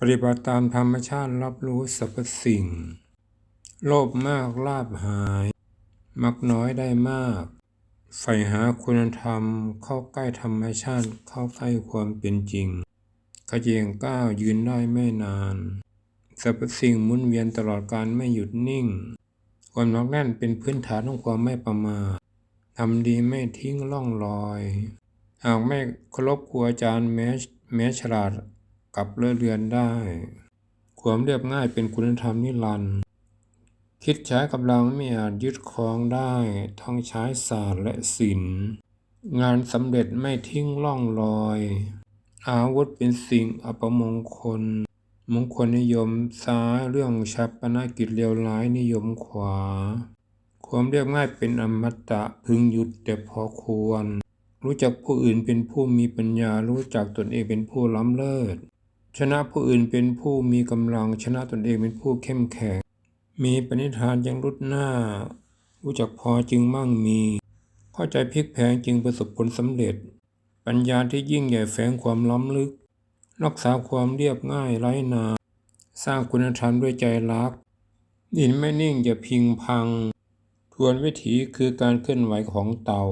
ปฏิบัติตามธรรมชาติรับรู้สรรพสิ่ง โลภมากลาภหาย มักน้อยได้มากใฝ่หาคุณธรรมเข้าใกล้ธรรมชาติเข้าใกล้ความเป็นจริงขยเยงก้าวยืนได้ไม่นานสรรพสิ่งหมุนเวียนตลอดการไม่หยุดนิ่ง ความนักแน่นเป็นพื้นฐานของความไม่ประมาททำดีไม่ทิ้งล่องลอย หากไม่เคารพครูอาจารย์แม้แม้ฉลาด กลับเลื่อนเรือนได้ ความเรียบง่ายเป็นคุณธรรมนิรันดร์คิดใช้กำลังไม่อาจยึดครองได้ ทั้งใช้ศาสตร์และศิลป์งานสำเร็จไม่ทิ้งล่องลอย อาวุธเป็นสิ่งอัปมงคล มงคลนิยมซ้ายเรื่องชับปนากิจเลวร้ายนิยมขวา ความเรียบง่ายเป็นอมตะพึงหยุดแต่พอควร รู้จักผู้อื่นเป็นผู้มีปัญญารู้จักตนเองเป็นผู้ล้ำเลิศ ชนะผู้อื่นเป็นผู้มีกำลังชนะตนเองเป็นผู้เข้มแข็ง มีปณิธานยังรุดหน้า รู้จักพอจึงมั่งมี เข้าใจพลิกแพลงจึงประสบผลสำเร็จ ปัญญาที่ยิ่งใหญ่แฝงความล้ำลึก รักษาความเรียบง่ายไร้นา สร้างคุณธรรมด้วยใจรักดินไม่นิ่งจะพิงพัง ทวนวิถีคือการเคลื่อนไหวของเต่า